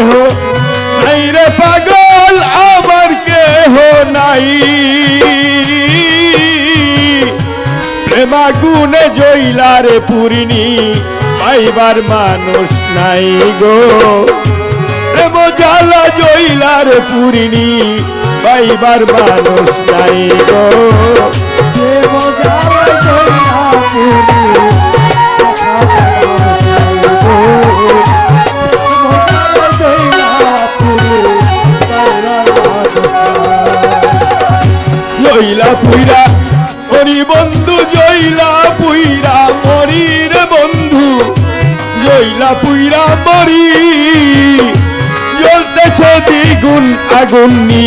কেহ? নাই রে পাগল, আমার কেহ নাই। প্রেমাগুনে জইলারে পুরিনি পাইবার মানুষ নাই গো। প্রেম জ্বালা জইলারে পুরিনি পাইবার মানুষ নাই গো। জইলা পুইরা মরি বন্ধু জইলা পুইরা মরি বন্ধু। জইলা পুইরা, মরি, জ্বলতেছে দ্বিগুণ আগুন নি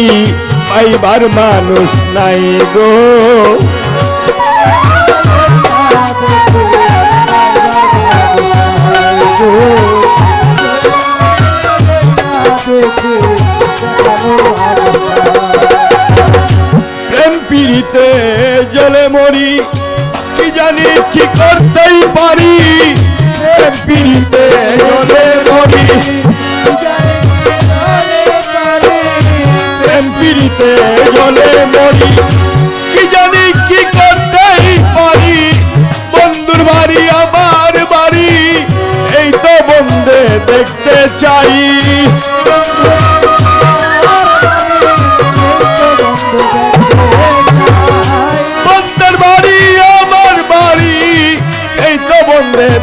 পাইবার মানুষ নাই গো। মরি কি জানি কি করতেই পারি? পিড়িতে জলে মরি পিড়িতে জলে মরি কি জানি কি করতেই পারি? বন্ধুর বাড়ি, আমার বাড়ি, এই তো বন্ধে দেখতে চাই।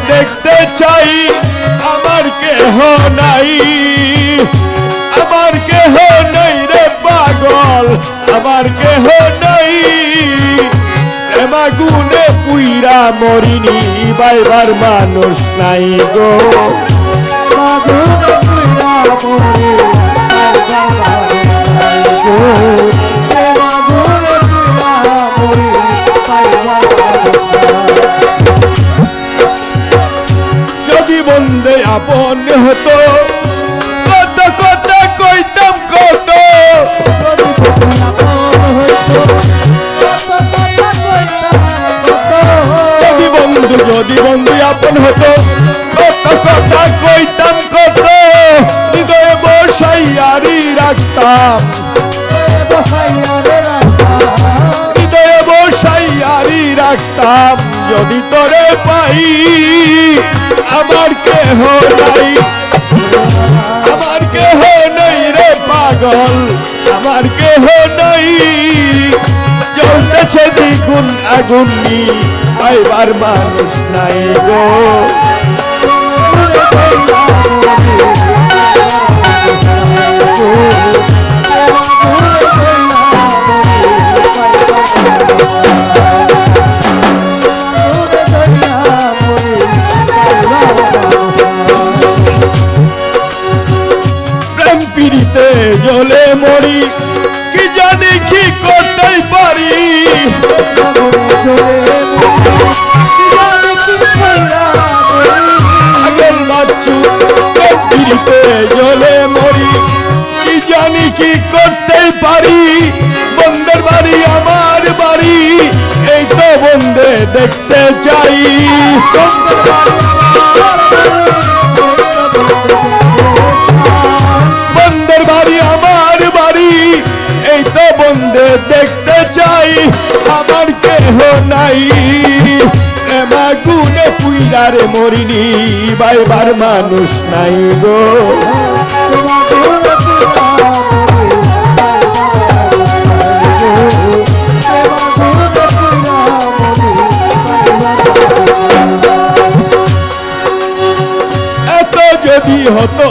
দেখতে চাই, আমার কেহ নাই। আমার কেহ নাই রে পাগল, আমার কেহ নাই। প্রেমাগুনে পুইরা মরিনি, বাইবার মানুষ নাই গো। যদি বন্ধে আপন হতো। কত কত কইতাম, কত। যদি বন্ধু যদি বন্ধু আপন হতো, কত কথা কইতাম, কত। হৃদয়ে বসাইয়ারি রাখতাম। হৃদয়ে বসাইয়ারি রাখতাম। যদি তোরে পাই আমার কেহ নাই। আমার কেহ নাই রে পাগল আমার কেহ নাই। জ্বলতেছে দ্বিগুণ আগুন নি আইবার মানুষ নাই গো। জ্বলে মরি, কি জানি কি করতেই পারি? আগের বাচ্চু পিড়িতে জ্বলে মরি, কি জানি কি করতেই পারি? বন্ধের বাড়ি, আমার বাড়ি, এই তো বন্ধে দেখতে চাই। দেখতে চাই আমার কেহ নাই। প্রেমা গুনে পুইরারে মরিনি বাইবার মানুষ নাই গো। হতো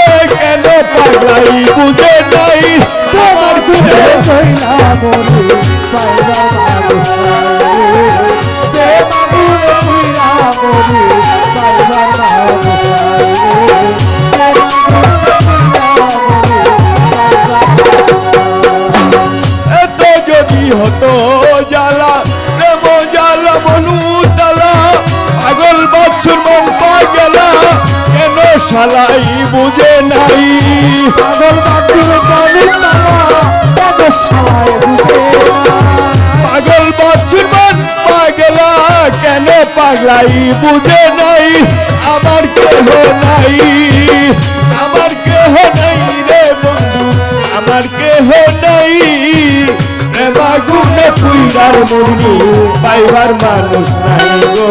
কেন পাগলাই বুঝে যাই তোমার বুঝে যাই না বলে পাগলা হতো জ্বালা, প্রেম জ্বালা, মনু তালা, পাগল বাচ্চুর মন পা গেলা, কেন শালাই বুঝে নাই। পাগল বাছুর পাগলা কেন পাগলাই? বুঝে নাই, আমার কেহ নাই। আমার কেহ নাই রে বন্ধু, আমার কেহ নাই। প্রেমাগুনে পুইবার মুরগি পাইবার মানুষ নাই গো।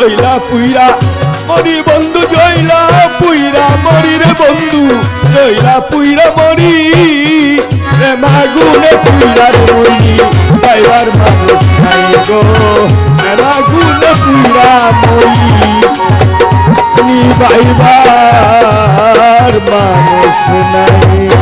জয়লা পুইরা, মরি বন্ধু, জয়লা পুইরা, মরি রে বন্ধু, জয়লা পুইরা, মরি প্রেমাগুনে পুইরা রে মরি। পাইবার মানুষ নাই গো প্রেমাগুনে পুইরা মরি। নিবাইবার মানুষ নাই